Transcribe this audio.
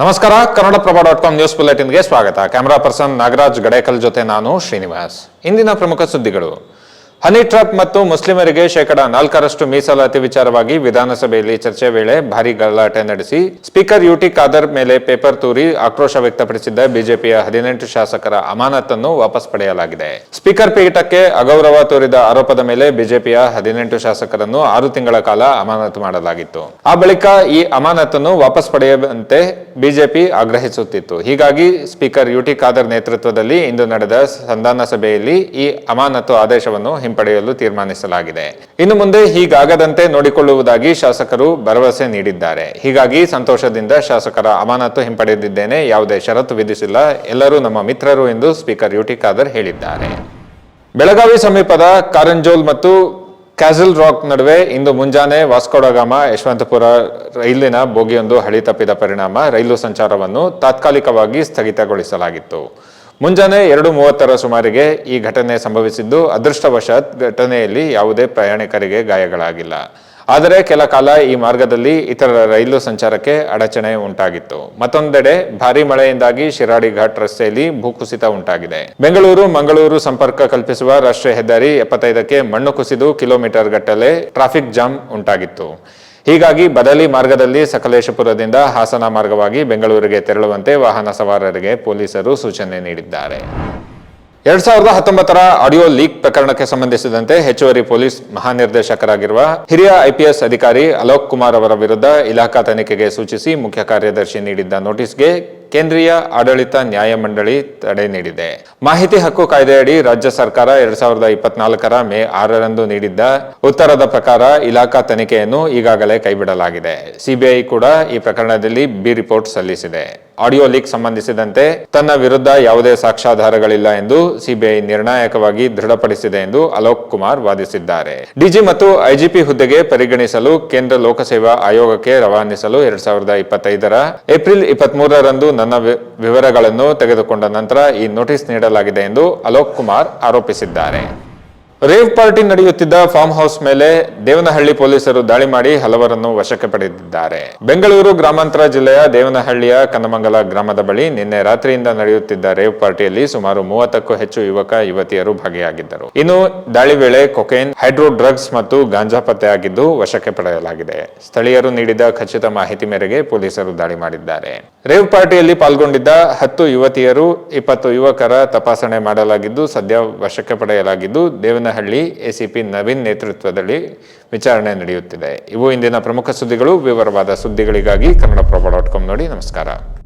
ನಮಸ್ಕಾರ, Kannadaprabha dot com news ಬುಲೆಟಿನ್ಗೆ ಸ್ವಾಗತ. ಕ್ಯಾಮರಾ ಪರ್ಸನ್ ನಾಗರಾಜ್ ಗಡೇಕಲ್ ಜೊತೆ ನಾನು ಶ್ರೀನಿವಾಸ್. ಇಂದಿನ ಪ್ರಮುಖ ಸುದ್ದಿಗಳು. ಹನಿ ಟ್ರಾಪ್ ಮತ್ತು ಮುಸ್ಲಿಮರಿಗೆ ಶೇಕಡಾ ನಾಲ್ಕರಷ್ಟು ಮೀಸಲಾತಿ ವಿಚಾರವಾಗಿ ವಿಧಾನಸಭೆಯಲ್ಲಿ ಚರ್ಚೆ ವೇಳೆ ಭಾರಿ ಗಲಾಟೆ ನಡೆಸಿ ಸ್ಪೀಕರ್ ಯುಟಿ ಖಾದರ್ ಮೇಲೆ ಪೇಪರ್ ತೂರಿ ಆಕ್ರೋಶ ವ್ಯಕ್ತಪಡಿಸಿದ್ದ ಬಿಜೆಪಿಯ ಹದಿನೆಂಟು ಶಾಸಕರ ಅಮಾನತನ್ನು ವಾಪಸ್ ಪಡೆಯಲಾಗಿದೆ. ಸ್ಪೀಕರ್ ಪೀಠಕ್ಕೆ ಅಗೌರವ ತೋರಿದ ಆರೋಪದ ಮೇಲೆ ಬಿಜೆಪಿಯ ಹದಿನೆಂಟು ಶಾಸಕರನ್ನು ಆರು ತಿಂಗಳ ಕಾಲ ಅಮಾನತು ಮಾಡಲಾಗಿತ್ತು. ಆ ಬಳಿಕ ಈ ಅಮಾನತನ್ನು ವಾಪಸ್ ಪಡೆಯುವಂತೆ ಬಿಜೆಪಿ ಆಗ್ರಹಿಸುತ್ತಿತ್ತು. ಹೀಗಾಗಿ ಸ್ಪೀಕರ್ ಯುಟಿ ಖಾದರ್ ನೇತೃತ್ವದಲ್ಲಿ ಇಂದು ನಡೆದ ಸಂಧಾನ ಸಭೆಯಲ್ಲಿ ಈ ಅಮಾನತು ಆದೇಶವನ್ನು ಹಿಂಪಡೆಯಲು ತೀರ್ಮಾನಿಸಲಾಗಿದೆ. ಇನ್ನು ಮುಂದೆ ಹೀಗಾಗದಂತೆ ನೋಡಿಕೊಳ್ಳುವುದಾಗಿ ಶಾಸಕರು ಭರವಸೆ ನೀಡಿದ್ದಾರೆ. ಹೀಗಾಗಿ ಸಂತೋಷದಿಂದ ಶಾಸಕರ ಅಮಾನತು ಹಿಂಪಡೆದಿದ್ದೇನೆ. ಯಾವುದೇ ಷರತ್ತು ವಿಧಿಸಿಲ್ಲ. ಎಲ್ಲರೂ ನಮ್ಮ ಮಿತ್ರರು ಎಂದು ಸ್ಪೀಕರ್ ಯುಟಿ ಖಾದರ್ ಹೇಳಿದ್ದಾರೆ. ಬೆಳಗಾವಿ ಸಮೀಪದ ಕಾರಂಜೋಲ್ ಮತ್ತು ಕ್ಯಾಸಲ್ ರಾಕ್ ನಡುವೆ ಇಂದು ಮುಂಜಾನೆ ವಾಸ್ಕೋಡಗಾಮ ಯಶವಂತಪುರ ರೈಲಿನ ಬೋಗಿಯೊಂದು ಹಳಿ ತಪ್ಪಿದ ಪರಿಣಾಮ ರೈಲು ಸಂಚಾರವನ್ನು ತಾತ್ಕಾಲಿಕವಾಗಿ ಸ್ಥಗಿತಗೊಳಿಸಲಾಗಿತ್ತು. ಮುಂಜಾನೆ ಎರಡು ಮೂವತ್ತರ ಸುಮಾರಿಗೆ ಈ ಘಟನೆ ಸಂಭವಿಸಿದ್ದು ಅದೃಷ್ಟವಶಾತ್ ಘಟನೆಯಲ್ಲಿ ಯಾವುದೇ ಪ್ರಯಾಣಿಕರಿಗೆ ಗಾಯಗಳಾಗಿಲ್ಲ. ಆದರೆ ಕೆಲ ಕಾಲ ಈ ಮಾರ್ಗದಲ್ಲಿ ಇತರ ರೈಲು ಸಂಚಾರಕ್ಕೆ ಅಡಚಣೆ ಉಂಟಾಗಿತ್ತು. ಮತ್ತೊಂದೆಡೆ ಭಾರಿ ಮಳೆಯಿಂದಾಗಿ ಶಿರಾಡಿ ಘಾಟ್ ರಸ್ತೆಯಲ್ಲಿ ಭೂಕುಸಿತ ಉಂಟಾಗಿದೆ. ಬೆಂಗಳೂರು, ಮಂಗಳೂರು ಸಂಪರ್ಕ ಕಲ್ಪಿಸುವ ರಾಷ್ಟ್ರೀಯ ಹೆದ್ದಾರಿ ಎಪ್ಪತ್ತೈದಕ್ಕೆ ಮಣ್ಣು ಕುಸಿದು ಕಿಲೋಮೀಟರ್ ಗಟ್ಟಲೆ ಟ್ರಾಫಿಕ್ ಜಾಮ್ ಉಂಟಾಗಿತ್ತು. ಹೀಗಾಗಿ ಬದಲಿ ಮಾರ್ಗದಲ್ಲಿ ಸಕಲೇಶಪುರದಿಂದ ಹಾಸನ ಮಾರ್ಗವಾಗಿ ಬೆಂಗಳೂರಿಗೆ ತೆರಳುವಂತೆ ವಾಹನ ಸವಾರರಿಗೆ ಪೊಲೀಸರು ಸೂಚನೆ ನೀಡಿದ್ದಾರೆ. ಎರಡ್ ಸಾವಿರದ ಹತ್ತೊಂಬತ್ತರ ಆಡಿಯೋ ಲೀಕ್ ಪ್ರಕರಣಕ್ಕೆ ಸಂಬಂಧಿಸಿದಂತೆ ಹೆಚ್ಚುವರಿ ಪೊಲೀಸ್ ಮಹಾನಿರ್ದೇಶಕರಾಗಿರುವ ಹಿರಿಯ ಐಪಿಎಸ್ ಅಧಿಕಾರಿ ಅಲೋಕ್ ಕುಮಾರ್ ಅವರ ವಿರುದ್ಧ ಇಲಾಖಾ ತನಿಖೆಗೆ ಸೂಚಿಸಿ ಮುಖ್ಯ ಕಾರ್ಯದರ್ಶಿ ನೀಡಿದ್ದ ನೋಟಿಸ್ಗೆ ಕೇಂದ್ರೀಯ ಆಡಳಿತ ನ್ಯಾಯಮಂಡಳಿ ತಡೆ ನೀಡಿದೆ. ಮಾಹಿತಿ ಹಕ್ಕು ಕಾಯ್ದೆಯಡಿ ರಾಜ್ಯ ಸರ್ಕಾರ ಎರಡ್ ಸಾವಿರದ ಇಪ್ಪತ್ನಾಲ್ಕರ ಮೇ ಆರರಂದು ನೀಡಿದ್ದ ಉತ್ತರದ ಪ್ರಕಾರ ಇಲಾಖಾ ತನಿಖೆಯನ್ನು ಈಗಾಗಲೇ ಕೈಬಿಡಲಾಗಿದೆ. ಸಿಬಿಐ ಕೂಡ ಈ ಪ್ರಕರಣದಲ್ಲಿ ಬಿ ರಿಪೋರ್ಟ್ ಸಲ್ಲಿಸಿದೆ. ಆಡಿಯೋ ಲೀಕ್ ಸಂಬಂಧಿಸಿದಂತೆ ತನ್ನ ವಿರುದ್ಧ ಯಾವುದೇ ಸಾಕ್ಷ್ಯಾಧಾರಗಳಿಲ್ಲ ಎಂದು ಸಿಬಿಐ ನಿರ್ಣಾಯಕವಾಗಿ ದೃಢಪಡಿಸಿದೆ ಎಂದು ಅಲೋಕ್ ಕುಮಾರ್ ವಾದಿಸಿದ್ದಾರೆ. ಡಿಜಿ ಮತ್ತು ಐಜಿಪಿ ಹುದ್ದೆಗೆ ಪರಿಗಣಿಸಲು ಕೇಂದ್ರ ಲೋಕಸೇವಾ ಆಯೋಗಕ್ಕೆ ರವಾನಿಸಲು ಎರಡ್ ಸಾವಿರದ ಇಪ್ಪತ್ತೈದರ ಏಪ್ರಿಲ್ ಇಪ್ಪತ್ಮೂರರಂದು ನನ್ನ ವಿವರಗಳನ್ನು ತೆಗೆದುಕೊಂಡ ನಂತರ ಈ ನೋಟಿಸ್ ನೀಡಲಾಗಿದೆ ಎಂದು ಅಲೋಕ್ ಕುಮಾರ್ ಆರೋಪಿಸಿದ್ದಾರೆ. ರೇವ್ ಪಾರ್ಟಿ ನಡೆಯುತ್ತಿದ್ದ ಫಾರ್ಮ್ ಹೌಸ್ ಮೇಲೆ ದೇವನಹಳ್ಳಿ ಪೊಲೀಸರು ದಾಳಿ ಮಾಡಿ ಹಲವರನ್ನು ವಶಕ್ಕೆ ಪಡೆದಿದ್ದಾರೆ. ಬೆಂಗಳೂರು ಗ್ರಾಮಾಂತರ ಜಿಲ್ಲೆಯ ದೇವನಹಳ್ಳಿಯ ಕನ್ನಮಂಗಲ ಗ್ರಾಮದ ಬಳಿ ನಿನ್ನೆ ರಾತ್ರಿಯಿಂದ ನಡೆಯುತ್ತಿದ್ದ ರೇವ್ ಪಾರ್ಟಿಯಲ್ಲಿ ಸುಮಾರು ಮೂವತ್ತಕ್ಕೂ ಹೆಚ್ಚು ಯುವಕ, ಯುವತಿಯರು ಭಾಗಿಯಾಗಿದ್ದರು. ಇನ್ನು ದಾಳಿ ವೇಳೆ ಕೊಕೇನ್, ಹೈಡ್ರೋ ಡ್ರಗ್ಸ್ ಮತ್ತು ಗಾಂಜಾ ಪತ್ತೆಯಾಗಿದ್ದು ವಶಕ್ಕೆ ಪಡೆಯಲಾಗಿದೆ. ಸ್ಥಳೀಯರು ನೀಡಿದ ಖಚಿತ ಮಾಹಿತಿ ಮೇರೆಗೆ ಪೊಲೀಸರು ದಾಳಿ ಮಾಡಿದ್ದಾರೆ. ರೇವ್ ಪಾರ್ಟಿಯಲ್ಲಿ ಪಾಲ್ಗೊಂಡಿದ್ದ ಹತ್ತು ಯುವತಿಯರು, ಇಪ್ಪತ್ತು ಯುವಕರ ತಪಾಸಣೆ ಮಾಡಲಾಗಿದ್ದು, ಸದ್ಯ ವಶಕ್ಕೆ ಪಡೆಯಲಾಗಿದ್ದು ದೇವನಹಳ್ಳಿ ಎಸಿಪಿ ನವೀನ್ ನೇತೃತ್ವದಲ್ಲಿ ವಿಚಾರಣೆ ನಡೆಯುತ್ತಿದೆ. ಇವು ಇಂದಿನ ಪ್ರಮುಖ ಸುದ್ದಿಗಳು. ವಿವರವಾದ ಸುದ್ದಿಗಳಿಗಾಗಿ ಕನ್ನಡಪ್ರಭ ಡಾಟ್ ಕಾಮ್ ನೋಡಿ ನಮಸ್ಕಾರ.